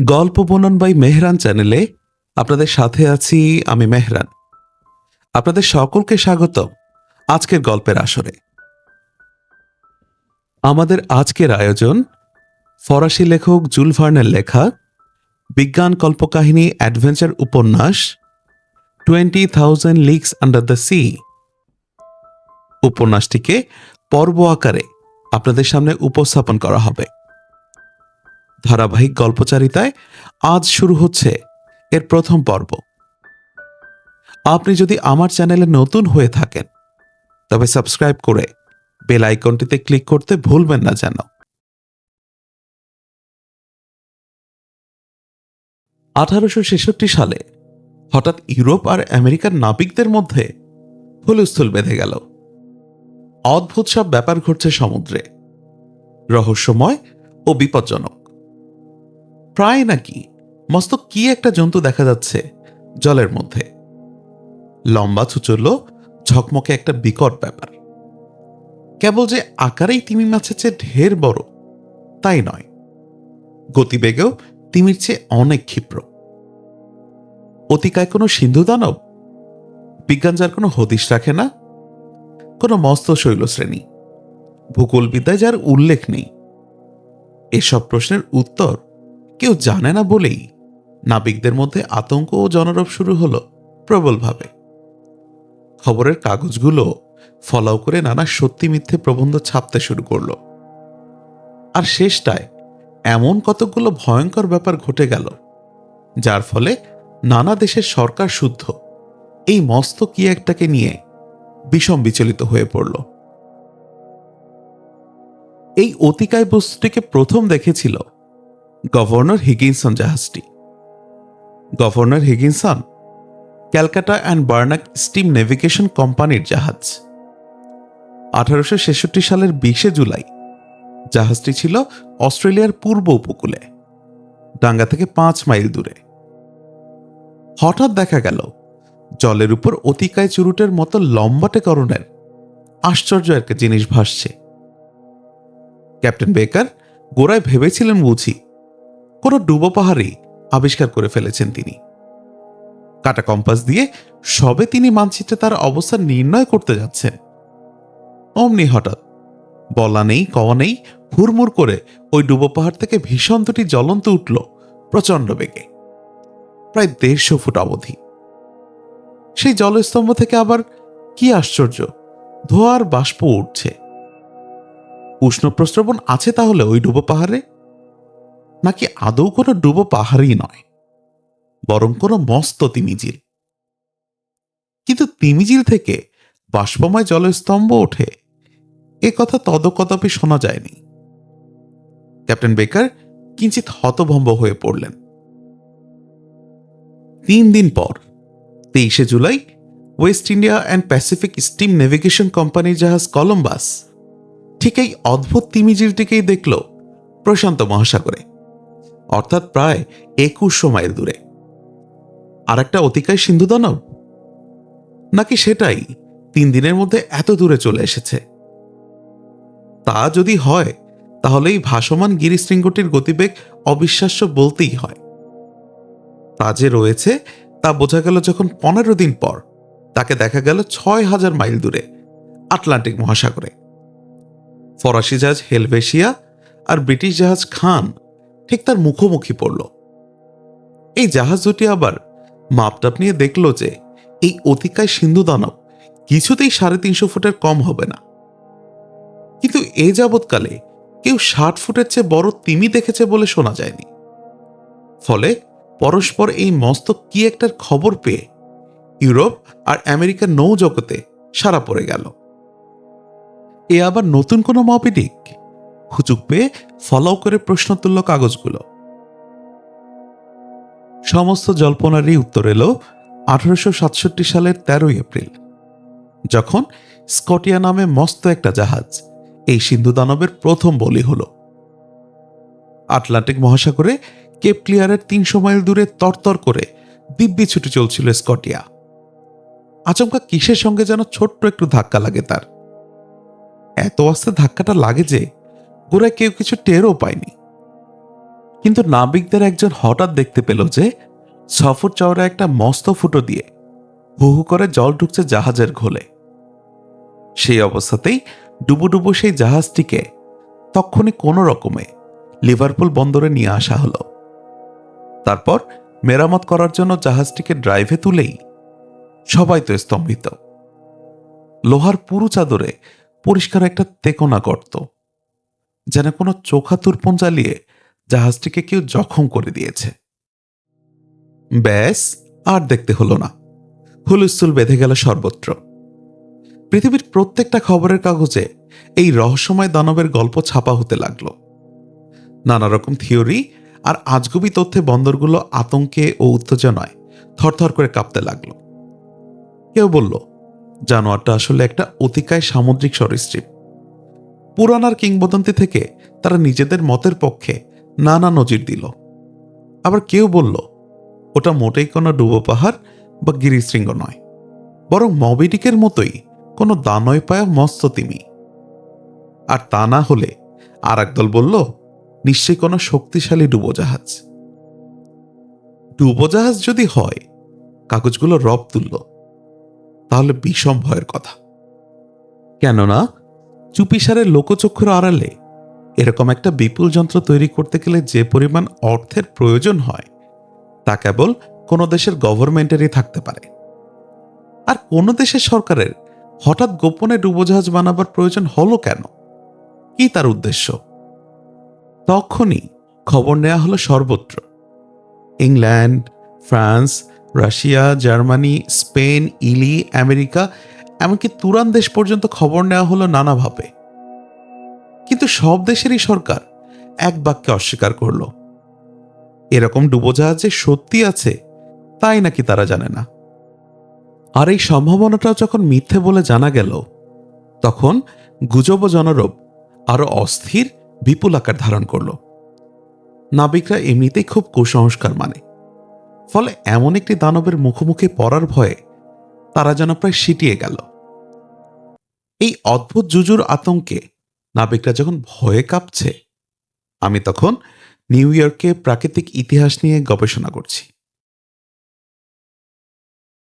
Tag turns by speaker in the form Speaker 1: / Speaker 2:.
Speaker 1: গল্প বনন বাই মেহরান চ্যানেলে আপনাদের সাথে আছি আমি মেহরান। আপনাদের সকলকে স্বাগত আজকের গল্পের আসরে। আমাদের আজকের আয়োজন ফরাসি লেখক জুল ভার্নের লেখা বিজ্ঞান কল্পকাহিনী অ্যাডভেঞ্চার উপন্যাস twenty thousand leagues under the sea. উপন্যাসটিকে পর্ব আকারে আপনাদের সামনে উপস্থাপন করা হবে। ধারাবাহিক গল্পচারিতায় আজ শুরু হচ্ছে এর প্রথম পর্ব। আপনি যদি আমার চ্যানেলে নতুন হয়ে থাকেন, তবে সাবস্ক্রাইব করে বেল আইকনটিতে ক্লিক করতে ভুলবেন না যেন। আঠারোশো ছেষট্টি সালে হঠাৎ ইউরোপ আর আমেরিকার নাবিকদের মধ্যে হুলস্থুল বেঁধে গেল। অদ্ভুত সব ব্যাপার ঘটছে সমুদ্রে। রহস্যময় ও বিপজ্জনক। প্রায় নাকি মস্ত কি একটা জন্তু দেখা যাচ্ছে জলের মধ্যে? লম্বা ছুচল ঝকমকে একটা বিকট ব্যাপার। কেবল যে আকারেই তিমি মাছের চেয়ে ঢের বড়, তাই নয়। গতিবেগেও তিমির চেয়ে অনেক ক্ষিপ্র। অতিকায় কোনো সিন্ধু দানব? বিজ্ঞান যার কোনো হদিশ রাখে না? কোনো মস্ত শৈল শ্রেণি ভূগোলবিদ্যায় যার উল্লেখ নেই? এসব প্রশ্নের উত্তর কেউ জানে না বলেই নাবিকদের মধ্যে আতঙ্ক ও জনরব শুরু হলো প্রবলভাবে। খবরের কাগজগুলো ফলাও করে নানা সত্যি মিথ্যে প্রবন্ধ ছাপতে শুরু করল। আর শেষটায় এমন কতকগুলো ভয়ঙ্কর ব্যাপার ঘটে গেল, যার ফলে নানা দেশের সরকার শুদ্ধ এই মস্ত কি একটাকে নিয়ে বিষম বিচলিত হয়ে পড়ল। এই অতিকায় বস্তুটিকে প্রথম দেখেছিল গভর্নর হিগিনসন জাহাজটি। Governor Higginson, Calcutta and Burnac steam navigation কোম্পানির জাহাজ। আঠারোশো ছেষট্টি সালের বিশে জুলাই, জাহাজটি ছিল অস্ট্রেলিয়ার পূর্ব উপকূলে, ডাঙ্গা থেকে পাঁচ মাইল দূরে। হঠাৎ দেখা গেল, জলের উপর অতিকায় চুরুটের মতো লম্বাটে করণের আশ্চর্য একটা জিনিস ভাসছে। ক্যাপ্টেন বেকার গোড়ায় ভেবেছিলেন বুঝি কোনো ডুবো পাহাড়ি আবিষ্কার করে ফেলেছেন তিনি। কাটা কম্পাস দিয়ে সবে তিনি মানচিত্রে তার অবস্থান নির্ণয় করতে যাচ্ছেন। অমনি হঠাৎ বলা নেই, কওয়া নেই, হুড়মুড় করে ওই ডুবো পাহাড় থেকে ভীষণ দুটি জ্বলন্ত উঠল প্রচণ্ড বেগে। প্রায় দেড়শো ফুট অবধি। সেই জলস্তম্ভ থেকে আবার কি আশ্চর্য, ধোয়ার বাষ্প উঠছে। উষ্ণ প্রস্রবণ আছে তাহলে ওই ডুবো পাহাড়ে? নাকি আদৌ কোনো ডুবো পাহাড়ই নয়, বরং কোনো মস্ত তিমিজিল। কিন্তু তিমিজিল থেকে বাষ্পময় জলের স্তম্ভ ওঠে, এ কথা তদকদাপি শোনা যায়নি। ক্যাপ্টেন বেকার কিঞ্চিত হতভম্ব হয়ে পড়লেন। তিন দিন পর, তেইশে July, West India and Pacific steam navigation কোম্পানির জাহাজ কলম্বাস ঠিক এই অদ্ভুত তিমিজিলটিকেই দেখল প্রশান্ত মহাসাগরে। অর্থাৎ প্রায় একুশশো মাইল দূরে। আর একটা অতিকায় সিন্ধু দানব? নাকি সেটাই তিন দিনের মধ্যে এত দূরে চলে এসেছে? তা যদি হয় তাহলে এই ভাসমান গিরিশৃঙ্গটির গতিবেগ অবিশ্বাস্য বলতেই হয়। তা যে রয়েছে, তা বোঝা গেল যখন পনেরো দিন পর, তাকে দেখা গেল ছয় হাজার মাইল দূরে, আটলান্টিক মহাসাগরে। ফরাসি জাহাজ হেলভেশিয়া আর ব্রিটিশ জাহাজ খান ঠিক তার মুখোমুখি পড়ল। এই জাহাজ দুটি আবার মাপটাপ নিয়ে দেখল যে এই অতিকায় সিন্ধু দানব কিছুতেই সাড়ে তিনশো ফুটের কম হবে না। কিন্তু এ যাবৎকালে কেউ ষাট ফুটের চেয়ে বড় তিমি দেখেছে বলে শোনা যায়নি। ফলে পরস্পর এই মস্ত কি একটার খবর পেয়ে ইউরোপ আর আমেরিকার নৌ জগতে সারা পড়ে গেল। এ আবার নতুন কোনো মপিডিক হুচুক পেয়ে ফলাও করে প্রশ্ন তুলল কাগজগুলো। সমস্ত জল্পনারই উত্তর এলো আঠারোশো সাতষট্টি সালের তেরোই এপ্রিল, যখন স্কটিয়া নামে মস্ত একটা জাহাজ এই সিন্ধু দানবের প্রথম বলি হল। আটলান্টিক মহাসাগরে কেপ ক্লিয়ারের তিনশো মাইল দূরে তরতর করে দিব্যি ছুটি চলছিল স্কটিয়া। আচমকা কিসের সঙ্গে যেন ছোট্ট একটু ধাক্কা লাগে তার? এত আস্তে ধাক্কাটা লাগে যে গোড়ায় কেউ কিছু টেরও পায়নি। কিন্তু নাবিকদের একজন হঠাৎ দেখতে পেল যে ফুট চওড়া একটা মস্ত ফুটো দিয়ে হু হু করে জল ঢুকছে জাহাজের ঘোলে। সেই অবস্থাতেই ডুবু ডুবু সেই জাহাজটিকে তক্ষণি কোনো রকমে লিভারপুল বন্দরে নিয়ে আসা হলো। তারপর মেরামত করার জন্য জাহাজটিকে ড্রাইভে তুলেই সবাই তো স্তম্ভিত। লোহার পুরু চাদরে পরিষ্কার একটা তেকোনা গর্ত। যেন কোনো চোখা তুরপন জ্বালিয়ে জাহাজটিকে কেউ জখম করে দিয়েছে। ব্যাস, আর দেখতে হলো না। হুলস্থুল বেঁধে গেল সর্বত্র। পৃথিবীর প্রত্যেকটা খবরের কাগজে এই রহস্যময় দানবের গল্প ছাপা হতে লাগল। নানা রকম থিওরি আর আজগুবি তথ্যে বন্দরগুলো আতঙ্কে ও উত্তেজনায় থরথর করে কাঁপতে লাগল। কেউ বলল, জানোয়ারটা আসলে একটা অতিকায় সামুদ্রিক সরীসৃপ। পুরানার কিংবদন্তি থেকে তারা নিজেদের মতের পক্ষে নানা নজির দিল। আবার কেউ বলল, ওটা মোটেই কোনো ডুবো পাহাড় বা গিরিশৃঙ্গ নয়, বরং মবিডিকের মতোই কোনো দানয় পায়া মস্ত তিমি। আর তা না হলে আর একদল বলল, নিশ্চয়ই কোনো শক্তিশালী ডুবোজাহাজ। ডুবোজাহাজ যদি হয়, কাগজগুলো রব তুলল, তাহলে বিষম ভয়ের কথা। কেননা চুপিসারের লোকচক্ষুর আড়ালে এরকম একটা বিপুল যন্ত্র তৈরি করতে গেলে যে পরিমাণ অর্থের প্রয়োজন হয়, তা কেবল কোনো দেশের গভর্নমেন্টেরই থাকতে পারে। আর কোনো দেশের সরকারের হঠাৎ গোপনে ডুবোজাহাজ বানাবার প্রয়োজন হলো কেন? কি তার উদ্দেশ্য? তখনই খবর নেওয়া হলো সর্বত্র। England, France, Russia, Germany, Spain, ইলি, আমেরিকা এমনকি তুরান দেশ পর্যন্ত খবর নেওয়া হলো নানাভাবে। কিন্তু সব দেশেরই সরকার এক বাক্যে অস্বীকার করল। এরকম ডুবোজাহাজ সত্যি আছে, তাই নাকি তারা জানে না। আর এই সম্ভাবনাটাও যখন মিথ্যে বলে জানা গেল, তখন গুজব জনরব আরও অস্থির, বিপুল আকার ধারণ করল। নাবিকরা এমনিতেই খুব কুসংস্কার মানে। ফলে এমন একটি দানবের মুখোমুখি পড়ার ভয়ে তারা যেন প্রায় সিটিয়ে গেল। এই অদ্ভুত জুজুর আতঙ্কে নাবিকরা যখন ভয়ে কাঁপছে, আমি তখন নিউ ইয়র্কে প্রাকৃতিক ইতিহাস নিয়ে গবেষণা করছি।